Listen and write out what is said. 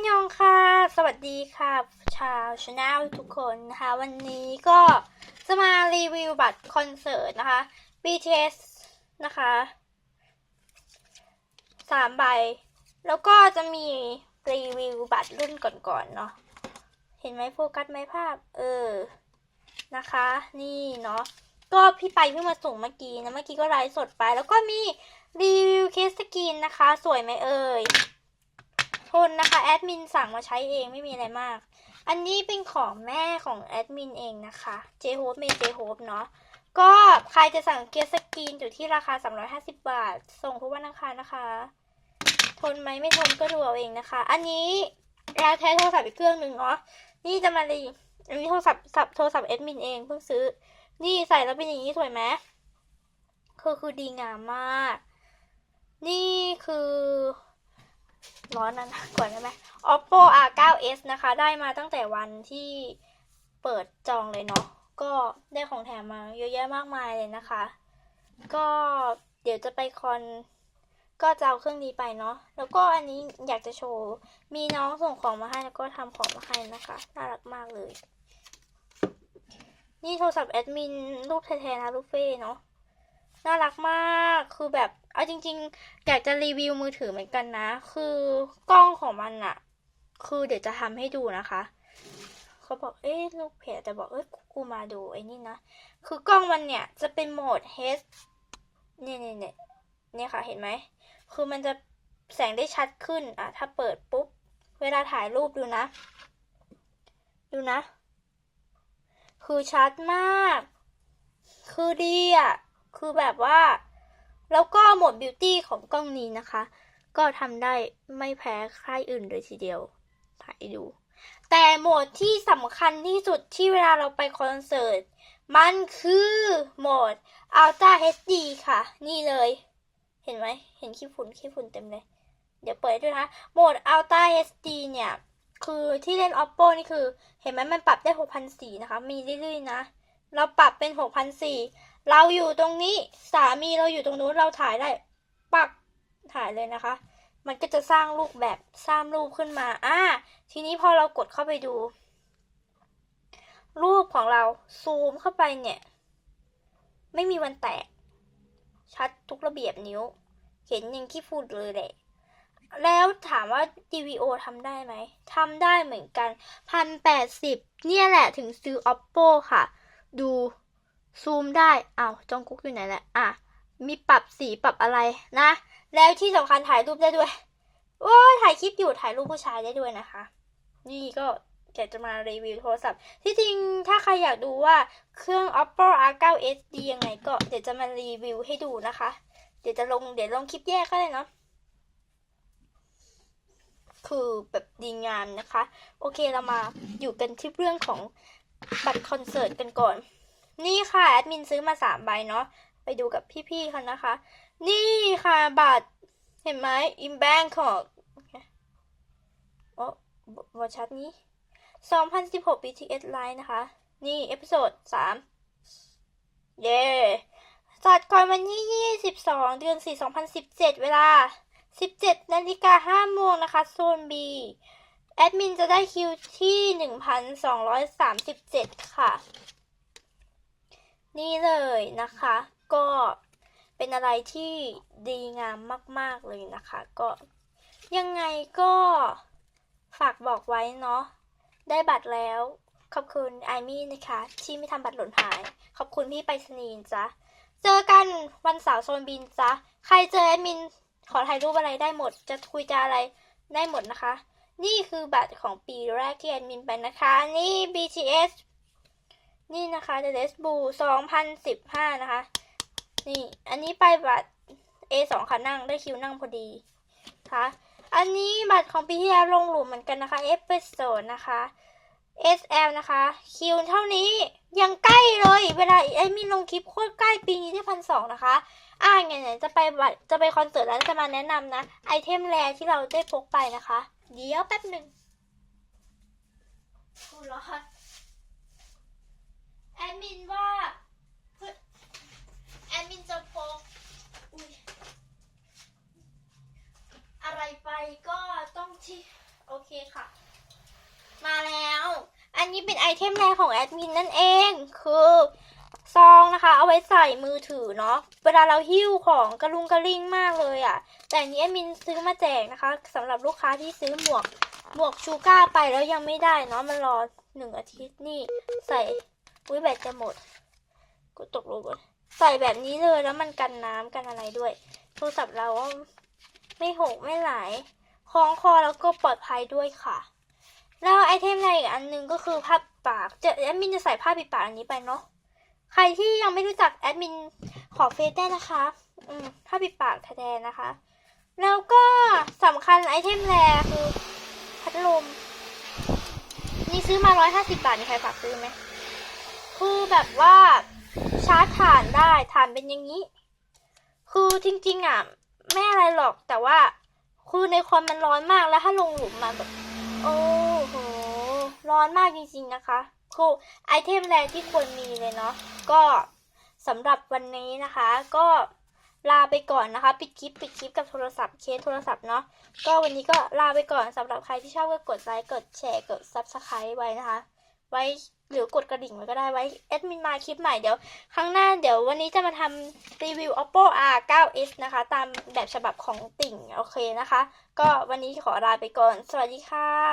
นยองค่ะ สวัสดีค่ะ ชาวชาแนลทุกคนนะคะ วันนี้ก็จะมารีวิวบัตรคอนเสิร์ตนะคะ BTS นะคะสามใบ แล้วก็จะมีรีวิวบัตรรุ่นก่อนๆเนาะเห็นไหมโฟกัสไหมภาพ เออ นะคะ นี่เนาะก็พี่ไปเพิ่งมาส่งเมื่อกี้นะ เมื่อกี้ก็ไลฟ์สดไป แล้วก็มีรีวิวเคสสกินนะคะ สวยไหมเอ่ย ทนนะคะแอดมินสั่งมาใช้เองไม่มีอะไรมาก อันนี้เป็นของแม่ของแอดมินเองนะคะเจโฮปเมเจโฮปเนาะก็ใครจะสั่งเกียร์สกรีนอยู่ที่ราคา 350 บาท ส่งทุกวันอังคารนะคะ ทนไหมไม่ทนก็ดูเอาเองนะคะ อันนี้แล้วแท้โทรศัพท์อีกเครื่องหนึ่งเนาะนี่จะมารีอันนี้โทรศัพท์โทรศัพท์แอดมินเองเพิ่งซื้อ นี่ใส่แล้วเป็นอย่างนี้สวยไหมคือคือดีงามมาก นี่คือ ร้อนนั้นก่อนได้ไหม oppo r9s นะคะ ได้มาตั้งแต่วันที่เปิดจองเลยเนาะ ก็ได้ของแถมมาเยอะแยะมากมายเลยนะคะ ก็เดี๋ยวจะไปคอนก็จะเอาเครื่องนี้ไปเนาะ แล้วก็อันนี้อยากจะโชว์ มีน้องส่งของมาให้แล้วก็ทำของมาให้นะคะ น่ารักมากเลย นี่โทรศัพท์แอดมินรูปแท้ๆนะรูปเฟ่เนาะ น่ารักมาก คือแบบ เอาจริง ๆ อยากจะรีวิวมือถือเหมือนกันนะ คือกล้องของมันอะคือเดี๋ยวจะทำให้ดูนะคะ เขาบอก เอ๊ะ ลูกเพจแต่บอก เอ้ย กูมาดูไอ้นี่นะ คือกล้องมันเนี่ยจะเป็นโหมด H เนี่ยเนี่ยเนี่ยเนี่ยค่ะ เห็นไหม คือมันจะแสงได้ชัดขึ้น อะ ถ้าเปิดปุ๊บ เวลาถ่ายรูปดูนะ ดูนะ คือชัดมาก คือดีอะ คือแบบว่า แล้วก็โหมดบิวตี้ของกล้องนี้นะคะ ก็ทำได้ไม่แพ้ค่ายอื่นเลยทีเดียวถ่ายดู แต่โหมดที่สำคัญที่สุดที่เวลาเราไปคอนเสิร์ต มันคือโหมด Ultra HD ค่ะ นี่เลย เห็นไหม เห็นขี้ฝุ่นขี้ฝุ่นเต็มเลย เดี๋ยวเปิดด้วยนะคะโหมด Ultra HD เนี่ยคือที่เล่น Oppo นี่คือ เห็นไหมมันปรับได้6,400นะคะ มีเรื่อยๆนะ เราปรับเป็น6,400 เราอยู่ตรงนี้สามีเราอยู่ตรงนู้นเราถ่ายได้ ปักถ่ายเลยนะคะ มันก็จะสร้างรูปแบบสร้างรูปขึ้นมาอ่าทีนี้พอเรากดเข้าไปดู รูปของเราซูมเข้าไปเนี่ย ไม่มีวันแตก ชัดทุกระเบียบนิ้ว เห็นยังขี้ฝุ่นเลยแหละแล้วถามว่า DVO ทำได้ไหม ทำได้เหมือนกันพันแปดสิบเนี่ยแหละถึงซื้อ Oppo ค่ะ ดู ซูมได้อ้าวจองกุ๊กอยู่ไหนแหละอะ มีปรับสีปรับอะไรนะ แล้วที่สำคัญถ่ายรูปได้ด้วยโอ้ยถ่ายคลิปอยู่ถ่ายรูปผู้ชายได้ด้วยนะคะ นี่ก็อยากจะมารีวิวโทรศัพท์ ที่จริงถ้าใครอยากดูว่าเครื่อง Oppo R9s ดียังไงก็เดี๋ยวจะมารีวิวให้ดูนะคะ เดี๋ยวจะลงเดี๋ยวลงคลิปแยกก็ได้เนาะคือแบบดีงามนะคะ โอเคเรามาอยู่กันที่เรื่องของบัตรคอนเสิร์ตกันก่อน นี่ค่ะแอดมินซื้อมาสามใบเนาะไปดูกับพี่ๆเขานะคะ นี่ค่ะบัตรเห็นไหมอิมแบงของโอ้บอชัดนี้2016 BTS Live นะคะ นี่เอพิโซด3เย้จัดก่อนวันที่ 22 เดือน 4 2017 เวลา 17นาฬิกา5โมงนะคะ โซน B แอดมินจะได้คิวที่ 1,237 ค่ะ นี่เลยนะคะ ก็เป็นอะไรที่ดีงามมาก ๆ เลยนะคะ ก็ยังไงก็ฝากบอกไว้เนาะได้บัตรแล้ว ขอบคุณไอมี่นะคะ ที่ไม่ทำบัตรหล่นหาย ขอบคุณพี่ไปรษณีย์จ้ะเจอกันวันเสาร์โซนบินจ้ะใครเจอแอดมินขอถ่ายรูปอะไรได้หมด จะคุยจะอะไรได้หมดนะคะ นี่คือบัตรของปีแรกที่แอดมินไปนะคะ นี่ BTS นี่นะคะ The Red Bull 2015 นะคะ นี่ อันนี้ไปบัตร A2 ค่ะนั่งได้คิวนั่งพอดีค่ะ อันนี้บัตรของปีที่แล้วลงหลุมเหมือนกันนะคะเอฟโซนนะคะ SL นะคะ คิวเท่านี้ยังใกล้เลย เวลาไอ้มีลงคลิปโคตรใกล้ปีนี้ที่พันสองนะคะ อ่าไงไหนจะไปบัตรจะไปคอนเสิร์ตแล้วจะมาแนะนำนะ ไอเทมแรที่เราได้พกไปนะคะ เดี๋ยวแป๊บหนึ่งกูรอ แอดมินว่าแอดมินจะพกอุ๊ยอะไรไปก็ต้องที่โอเคค่ะ มาแล้ว อันนี้เป็นไอเทมแรกของแอดมินนั่นเอง คือซองนะคะ เอาไว้ใส่มือถือเนาะเวลาเราหิ้วของกระลุงกระลิ่งมากเลยอะ่ะ แต่อันนี้แอดมินซื้อมาแจกนะคะสำหรับลูกค้าที่ซื้อหมวกหมวกชูก้าไปแล้วยังไม่ได้เนาะมันรอหนึ่งอาทิตย์นี่ใส่ อุ้ยแบตจะหมดกูตกลงก่อนใส่แบบนี้เลยแล้วมันกันน้ำกันอะไรด้วย โทรศัพท์เราไม่หกไม่ไหลคล้องคอแล้วก็ปลอดภัยด้วยค่ะ แล้วไอเทมอะไรอีกอันหนึงก็คือผ้าปิดปากจะแอดมินจะใส่ผ้าปิดปากอันนี้ไปเนาะใครที่ยังไม่รู้จักแอดมินขอเฟซได้นะคะ อืมผ้าปิดปากแทนนะคะ แล้วก็สำคัญไอเทมแรกคือพัดลม นี่ซื้อมาร้อยห้าสิบาท มีใครฝากซื้อไหม คือแบบว่าชาร์จถ่านได้ถ่านเป็นอย่างนี้ คือจริงๆอะไม่อะไรหรอกแต่ว่า คือในคอมมันร้อนมากแล้วถ้าลงหลุมมาแบบโอ้โหร้อนมากจริงๆนะคะ คือไอเทมแรกที่ควรมีเลยเนาะก็สำหรับวันนี้นะคะ ก็ลาไปก่อนนะคะ ปิดคลิปปิดคลิปกับโทรศัพท์เคสโทรศัพท์เนาะก็วันนี้ก็ลาไปก่อนสำหรับใครที่ชอบก็กดไลค์กดแชร์กด subscribe ไว้นะคะ ไว้ หรือกดกระดิ่งไว้ก็ได้ไว้แอดมินมาคลิปใหม่เดี๋ยวครั้งหน้าเดี๋ยววันนี้จะมาทำรีวิว oppo r 9 s นะคะ ตามแบบฉบับของติ่งโอเคนะคะ ก็วันนี้ขอลาไปก่อน สวัสดีค่ะ